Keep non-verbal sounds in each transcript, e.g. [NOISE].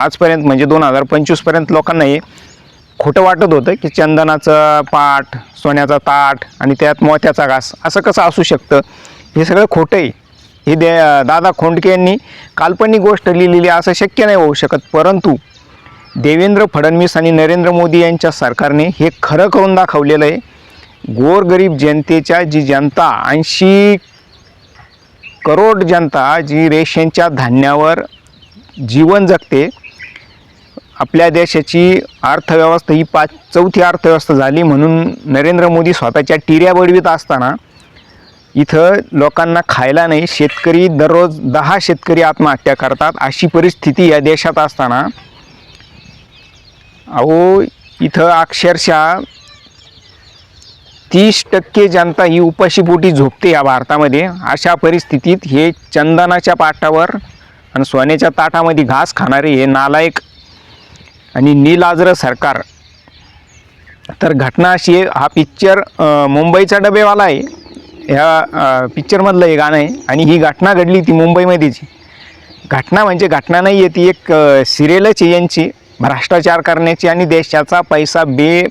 आजपर्यंत म्हणजे दोन हजार पंचवीसपर्यंत लोकांना हे खोटं वाटत होतं की चंदनाचं पाट सोन्याचा ताट आणि त्यात मोत्याचा घास असं कसं असू शकतं? हे सगळं खोटं आहे हे दे दादा खोंडके यांनी काल्पनिक गोष्ट लिहिलेली असं शक्य नाही होऊ शकत. परंतु देवेंद्र फडणवीस आणि नरेंद्र मोदी यांच्या सरकारने हे खरं करून दाखवलेलं आहे. गोरगरीब जनतेच्या जी जनता ऐंशी करोड जनता जी रेशनच्या धान्यावर जीवन जगते आपल्या देशाची अर्थव्यवस्था ही पाच चौथी अर्थव्यवस्था झाली म्हणून नरेंद्र मोदी स्वतःच्या टिऱ्या बडवीत असताना इथं लोकांना खायला नाही शेतकरी दररोज दहा शेतकरी आत्महत्या करतात अशी परिस्थिती या देशात असताना. अहो इथं अक्षरशः तीस टक्के जनता ही उपाशीपोटी झोपते या भारतामध्ये. अशा परिस्थितीत हे चंदनाच्या पाटावर आणि सोन्याच्या ताटामध्ये घास खाणारे हे नालायक आणि नीलाजरं सरकार. तर घटना अशी आहे हा पिक्चर मुंबईचा डबेवाला आहे. ह्या पिक्चरमधलं हे गाणं आहे आणि ही घटना घडली ती मुंबईमध्येची. घटना म्हणजे घटना नाही आहे ती एक सिरियलच आहे यांची. भ्रष्टाचार करण्याची आणि देशाचा पैसा बे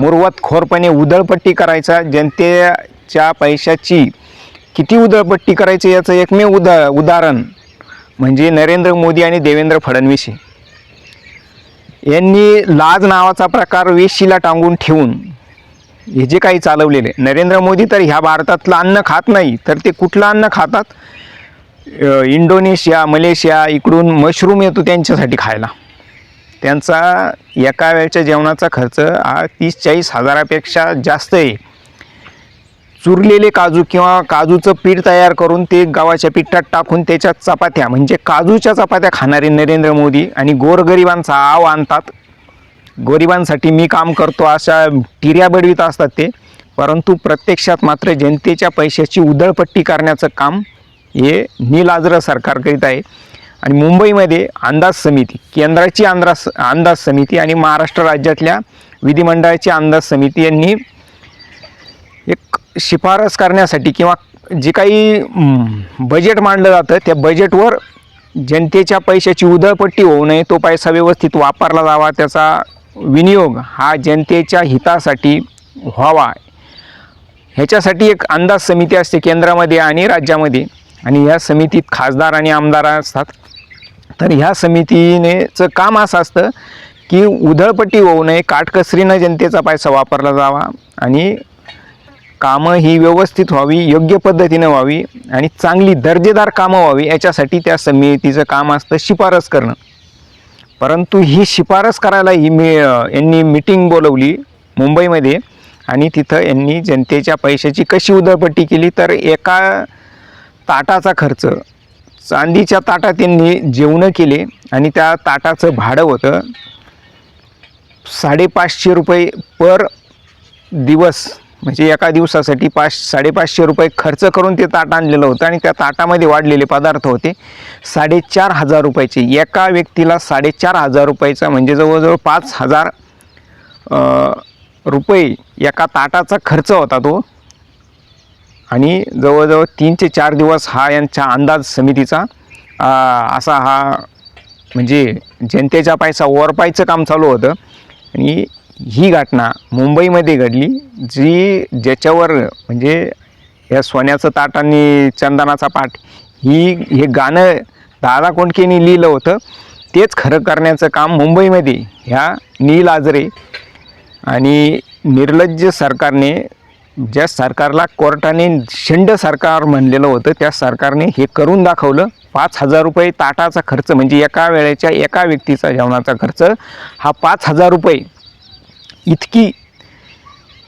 मुरवतखोरपणे उधळपट्टी करायचा जनतेच्या पैशाची किती उधळपट्टी करायची याचं एकमेव उदा उदाहरण म्हणजे नरेंद्र मोदी आणि देवेंद्र फडणवीस आहे. यांनी लाज नावाचा प्रकार वेशीला टांगून ठेवून हे जे काही चालवलेले नरेंद्र मोदी तर ह्या भारतातलं अन्न खात नाही तर ते कुठलं अन्न खातात? इंडोनेशिया मलेशिया इकडून मशरूम येतो त्यांच्यासाठी खायला. त्यांचा एका वेळच्या जेवणाचा खर्च हा तीस चाळीस हजारापेक्षा जास्त आहे. चुरलेले काजू किंवा काजूचं पीठ तयार करून ते गव्हाच्या पिठात टाकून त्याच्या चपात्या म्हणजे काजूच्या चपात्या खाणारे नरेंद्र मोदी आणि गोरगरिबांचा आव आणतात. गरिबांसाठी मी काम करतो अशा टिऱ्या बडवीत असतात ते. परंतु प्रत्यक्षात मात्र जनतेच्या पैशाची उधळपट्टी करण्याचं काम हे निलाजरं सरकार करीत आहे. आणि मुंबईमध्ये अंदाज समिती केंद्राची अंदाज अंदाज समिती आणि महाराष्ट्र राज्यातल्या विधिमंडळाची अंदाज समिती यांनी एक शिफारस करण्यासाठी किंवा जे काही बजेट मांडलं जातं त्या बजेटवर जनतेच्या पैशाची उधळपट्टी होऊ नये तो पैसा व्यवस्थित वापरला जावा त्याचा विनियोग हा जनतेच्या हितासाठी व्हावा. ह्याच्यासाठी एक अंदाज समिती असते केंद्रामध्ये आणि राज्यामध्ये. आणि ह्या समितीत खासदार आणि आमदार असतात. तर ह्या समितीनेचं काम असं असतं की उधळपट्टी होऊ नये काटकसरीनं जनतेचा पैसा वापरला जावा आणि कामं ही व्यवस्थित व्हावी योग्य पद्धतीनं व्हावी आणि चांगली दर्जेदार कामं व्हावी याच्यासाठी त्या समितीचं काम असतं शिफारस करणं. परंतु ही शिफारस करायला ही मी यांनी मिटिंग बोलवली मुंबईमध्ये आणि तिथं यांनी जनतेच्या पैशाची कशी उधळपट्टी केली तर एका ताटाचा खर्च चांदीच्या ताटात त्यांनी जेवणं केले आणि त्या ताटाचं भाडं होतं साडेपाचशे रुपये पर दिवस. म्हणजे एका दिवसासाठी पाच साडेपाचशे रुपये खर्च करून ते ताट आणलेलं होतं आणि त्या ताटामध्ये वाढलेले पदार्थ होते. साडेचार हजार रुपयाचे. एका व्यक्तीला साडेचार हजार रुपयाचा म्हणजे जवळजवळ पाच हजार रुपये एका ताटाचा खर्च होता तो. आणि जवळजवळ तीन ते चार दिवस हा यांच्या अंदाज समितीचा असा हा म्हणजे जनतेचा पैसा ओरपायचं काम चालू होतं. आणि ही घटना मुंबईमध्ये घडली जी ज्याच्यावर म्हणजे या सोन्याचं ताट आणि चंदनाचा पाठ ही हे गाणं दादा कोंडकेनी लिहिलं होतं. तेच खरं करण्याचं काम मुंबईमध्ये ह्या नील आजरे आणि निर्लज्ज सरकारने ज्या सरकारला कोर्टाने शेंड सरकार म्हणलेलं होतं त्या सरकारने हे करून दाखवलं. पाच हजार रुपये ताटाचा खर्च म्हणजे एका वेळेच्या एका व्यक्तीचा जेवणाचा खर्च हा पाच हजार रुपये इतकी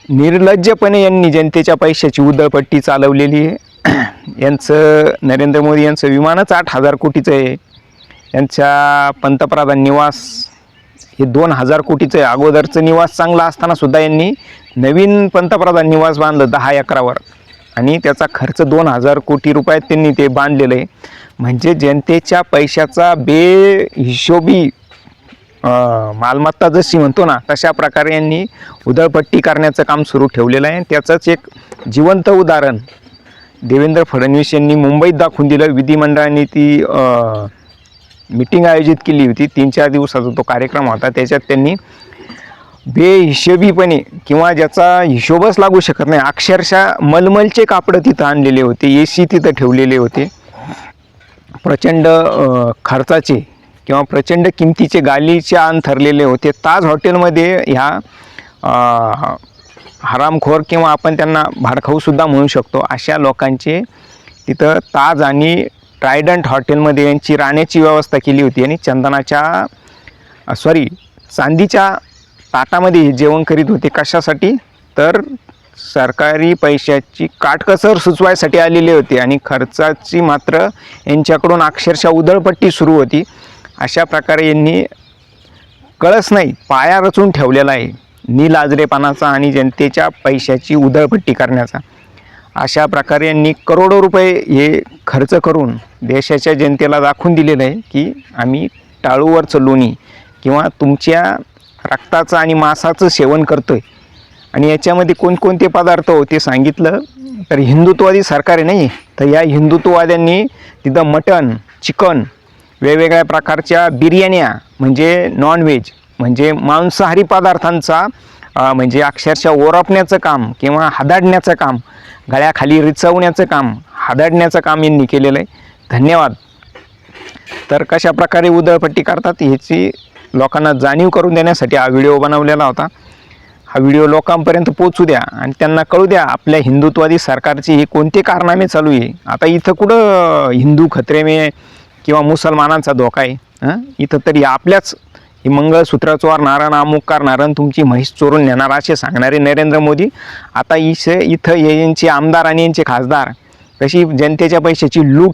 निर्लज्जपणे यांनी जनतेच्या पैशाची उदळपट्टी चालवलेली आहे. [CLEARS THROAT] यांचं नरेंद्र मोदी यांचं विमानच आठ हजार कोटीचं आहे. यांच्या पंतप्रधान निवास हे दोन हजार कोटीचं आहे. अगोदरचं निवास चांगला असतानासुद्धा यांनी नवीन पंतप्रधान निवास बांधलं दहा अकरावर आणि त्याचा खर्च दोन हजार कोटी रुपयात त्यांनी ते बांधलेलं आहे. म्हणजे जनतेच्या पैशाचा बेहिशोबी मालमत्ता जशी म्हणतो ना तशा प्रकारे यांनी उधळपट्टी करण्याचं काम सुरू ठेवलेलं आहे. त्याचंच एक जिवंत उदाहरण देवेंद्र फडणवीस यांनी मुंबईत दाखवून दिलं. विधिमंडळाने ती मिटिंग आयोजित केली होती. तीन चार दिवसाचा तो कार्यक्रम होता. त्याच्यात त्यांनी बेहिशेबीपणे किंवा ज्याचा हिशोबच लागू शकत नाही अक्षरशः मलमलचे कापडं तिथं आणलेले होते. ए सी तिथं ठेवलेले होते. प्रचंड खर्चाचे किंवा प्रचंड किमतीचे गालीचे आण ठरलेले होते. ताज हॉटेलमध्ये ह्या हरामखोर किंवा आपण त्यांना भाडखाऊसुद्धा म्हणू शकतो. अशा लोकांचे तिथं ताज आणि ट्रायडंट हॉटेलमध्ये यांची राहण्याची व्यवस्था केली होती आणि चंदनाच्या सॉरी चांदीच्या ताटामध्ये जेवण करीत होते. कशासाठी? तर सरकारी पैशाची काटकसर सुचवायसाठी आलेले होते आणि खर्चाची मात्र यांच्याकडून अक्षरशः उधळपट्टी सुरू होती. अशा प्रकारे यांनी कळस नाही पाया रचून ठेवलेला आहे. निलाजरेपणाचा आणि जनतेच्या पैशाची उधळपट्टी करण्याचा. अशा प्रकारे यांनी करोडो रुपये हे खर्च करून देशाच्या जनतेला दाखवून दिलेलं आहे की आम्ही टाळूवरचं लोणी किंवा तुमच्या रक्ताचं आणि मांसाचं सेवन करतो आहे आणि याच्यामध्ये कोणकोणते पदार्थ होते सांगितलं तर हिंदुत्ववादी सरकार आहे नाही. तर या हिंदुत्ववाद्यांनी तिथं मटण चिकन वेगवेगळ्या प्रकारच्या बिर्याण्या म्हणजे नॉनव्हेज म्हणजे मांसाहारी पदार्थांचा म्हणजे अक्षरशः ओरपण्याचं काम किंवा हादाडण्याचं काम गळ्याखाली रिचवण्याचं काम हादाडण्याचं काम यांनी केलेलं आहे. धन्यवाद. तर कशा प्रकारे उदळपट्टी करतात ह्याची लोकांना जाणीव करून देण्यासाठी हा व्हिडिओ बनवलेला होता. हा व्हिडिओ लोकांपर्यंत पोचू द्या आणि त्यांना कळू द्या आपल्या हिंदुत्वादी सरकारचे हे कोणते कारनामे चालू आहे. आता इथं कुठं हिंदू खत्रेमे किंवा मुसलमानांचा धोका आहे इथं तरी आपल्याच ही मंगळसूत्र चोरणारं अमुक करणारं तुमची म्हैस चोरून नेणार असे सांगणारे नरेंद्र मोदी. आता इथे इथं यांचे आमदार आणि यांचे खासदार कशी जनतेच्या पैशाची लूट